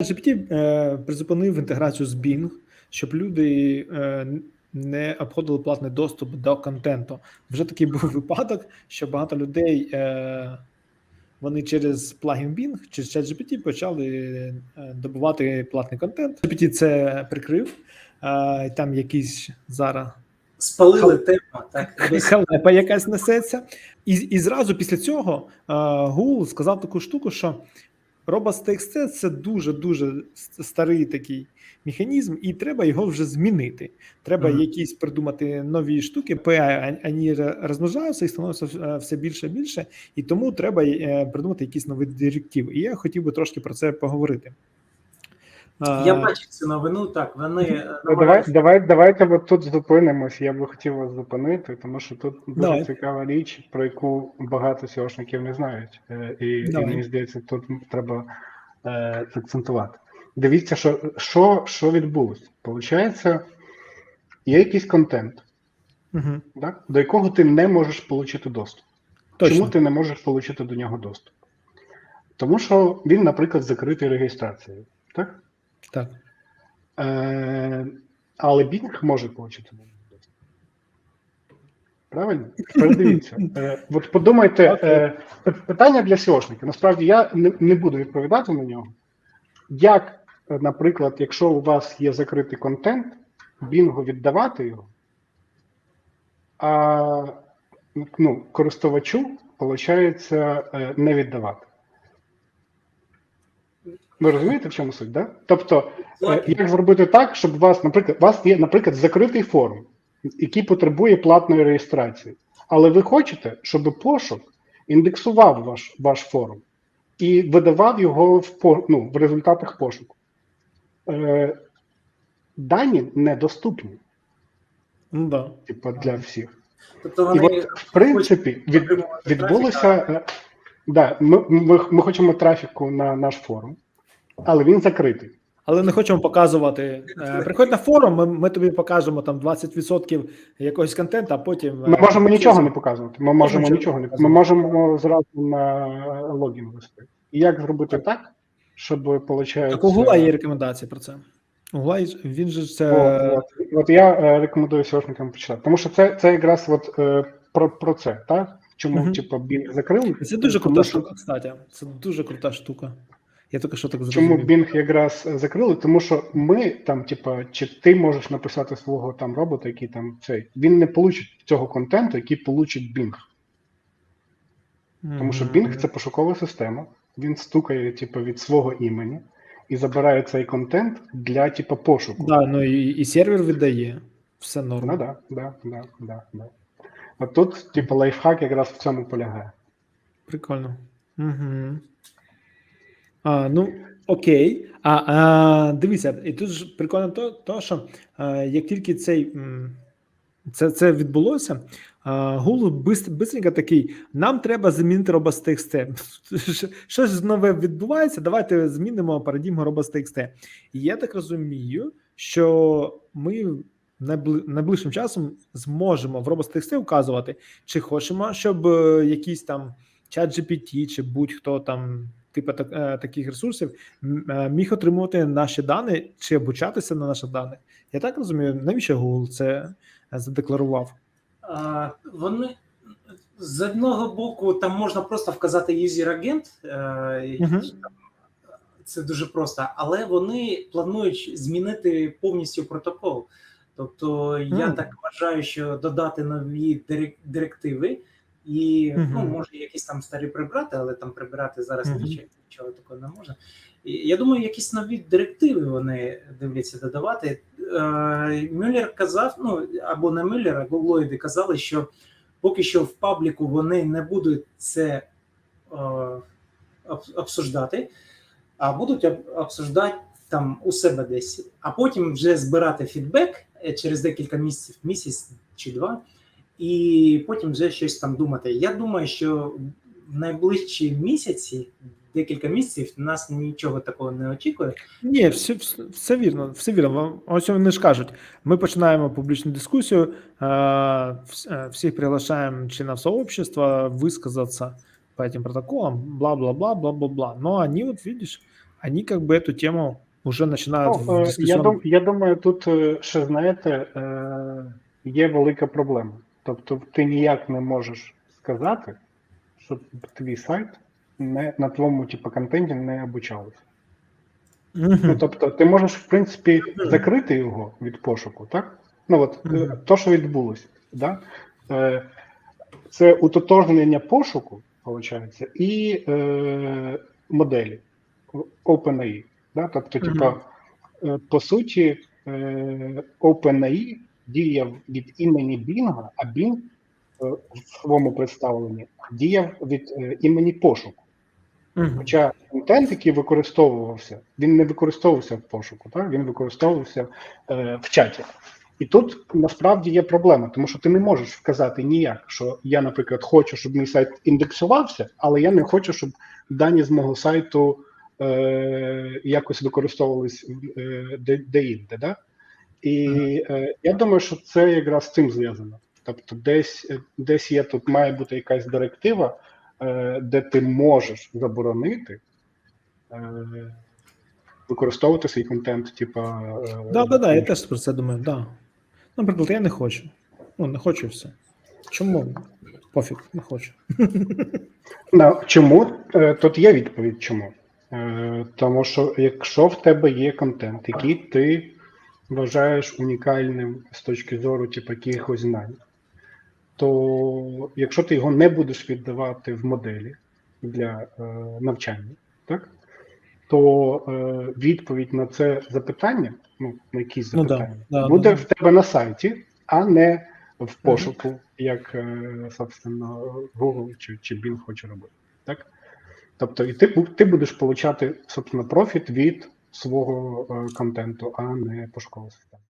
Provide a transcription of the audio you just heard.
GPT е, призупинив інтеграцію з Bing, щоб люди е, не обходили платний доступ до контенту. Вже такий був випадок, що багато людей е, вони через плагін Bing, через ChatGPT почали е, добувати платний контент. GPT це прикрив, е, там якийсь зараз Спалили тему, так. халепа якась несеться. І, і зразу після цього е, Google сказав таку штуку, що Robots.txt – це дуже дуже старий такий механізм, і треба його вже змінити. Треба Мгм. якісь придумати нові штуки. PI, вони розмножаються і становиться е, все більше і більше, і тому треба е, придумати якісь нові директиви. І я хотів би трошки про це поговорити. Е, Я бачив цю новину, так, вони е, Ну, давай, давай, давайте от тут зупинимось. Я би хотів вас зупинити, тому що тут дуже Давай. цікава річ, про яку багато SEOшників не знають. Е, І, і мені здається, тут треба е, акцентувати. Дивіться, що, що, що відбулося. Получається, є якийсь контент, Мгм. так, до якого ти не можеш отримати доступ. Точно. Чому ти не можеш отримати до нього доступ? Тому що він, наприклад, закритий реєстрацією. Так? Так. Е, але Bing може отримати. Правильно? Передивіться. Е, от подумайте, е, питання для SEOшника. Насправді я не, не буду відповідати на нього. Як, е, наприклад, якщо у вас є закритий контент, Bing віддавати його, а ну, користувачу, виходить, не віддавати. Ви розумієте, в чому суть, да? Тобто, е, як зробити так, щоб у вас, наприклад, у вас є, наприклад, закритий форум, який потребує платної реєстрації, але ви хочете, щоб пошук індексував ваш, ваш форум і видавав його в, ну, в результатах пошуку. Е, дані недоступні, Ну, да. типу, для всіх. Тобто І от, в принципі, від, відбулося. е, Да, ми, ми, ми хочемо трафіку на наш форум, але він закритий. Але не хочемо показувати. Е, Приходь на форум, ми, ми тобі покажемо там 20% якогось контенту, а потім. Ми е, можемо нічого не показувати. Ми можемо нічого нічого не ми можемо зразу на логін вести. І як зробити так, щоб получається... Так у Гугла є рекомендації про це. Гугла він же це. От, от, от я е, рекомендую сьогодникам почитати. Тому що це, це якраз от, про, про це, так? Чому Мгм. типу, Bing закрили? Це дуже Тому крута що- штука, кстати. Це дуже крута штука. Я тільки що так Чому зрозумів. Bing якраз е, закрили? Тому що ми там, типа, чи ти можеш написати свого там робота, який там цей, він не получить цього контенту, який получить Bing. Тому що Bing це пошукова система, він стукає, типу, від свого імені і забирає цей контент для типу, пошуку. Да, ну і, і сервер віддає. Все норм. Ну да, да, да, да, да. А тут, типу, лайфхак якраз в цьому полягає. Прикольно. Угу. А, ну, окей. А, а дивіться, і тут ж прикольно то, то що а, як тільки цей, це, це відбулося, Google бистренько такий: нам треба змінити robots.txt. Що- Щось нове відбувається, давайте змінимо парадігму robots.txt. І я так розумію, що ми найближчим часом зможемо в robots.txt указувати, чи хочемо, щоб е, якісь там чат GPT чи будь-хто там, типу так, е, таких ресурсів, е, міг отримувати наші дані чи обучатися на наших даних. Я так розумію, навіщо Google це е, задекларував? А, Вони з одного боку там можна просто вказати е, і це дуже просто, але вони планують змінити повністю протокол. Тобто, я Мгм. так вважаю, що додати нові директиви, і ну, може якісь там старі прибрати, але там прибирати зараз нічого, нічого такого не можна. І я думаю, якісь нові директиви вони дивляться додавати. Е, Мюллер казав, ну або не Мюллер, а гуглоїди казали, що поки що в пабліку вони не будуть це е, обсуждати, а будуть обсуждати там у себе десь, а потім вже збирати фідбек е, через декілька місяців, місяць чи два, і потім вже щось там думати. Я думаю, що в найближчі місяці, декілька місяців, нас нічого такого не очікує. Ні, все, все, все вірно, все вірно. Вам- Ось вони ж кажуть, ми починаємо публічну дискусію, е, вс- е, всіх приглашаем членов сообщества высказаться по этим протоколам, бла-бла-бла, бла-бла-бла. Но они, вот видишь, они как бы эту тему уже начинают Ну, в е, я, дискуссионном- дум, я думаю, тут е, ще знаєте, е, є велика проблема. Тобто, ти ніяк не можеш сказати, щоб твій сайт не на твоєму типу, контенті не обучалося. Ну, тобто, ти можеш, в принципі, закрити його від пошуку, так? Ну, от е, Мгм. то, що відбулося, да? е, це утотожнення пошуку, виходить, і е, моделі OpenAI. Да? Тобто, Мгм. типа, е, по суті, OpenAI діяв від імені Bing, а Bing е, в своєму представленні діяв від е, імені пошуку. Хоча контент, який використовувався, він не використовувався в пошуку, так? він використовувався е, в чаті. І тут насправді є проблема, тому що ти не можеш вказати ніяк, що я, наприклад, хочу, щоб мій сайт індексувався, але я не хочу, щоб дані з мого сайту е, якось використовувались е, де, де-інде. Да? І е, я думаю, що це якраз з цим зв'язано. Тобто, десь, десь є тут має бути якась директива, е, де ти можеш заборонити е, використовувати свій контент, типа. е, Да, да, да, я теж про це думаю, да. Наприклад, я не хочу. Ну, не хочу і все. Чому? Пофіг, не хочу. Чому Е, тут є відповідь, чому? Е, Тому що якщо в тебе є контент, який ти вважаєш унікальним з точки зору типу, якихось знань, то якщо ти його не будеш віддавати в моделі для е, навчання, так? то е, відповідь на це запитання, ну, на якісь Ну да, запитання, да, буде да. в тебе на сайті, а не в пошуку, як, е, собственно, Google чи, чи Bing хоче робити. Так? Тобто, і ти, ти будеш получати, собственно, профіт від свого е, контенту, а не пошукова система.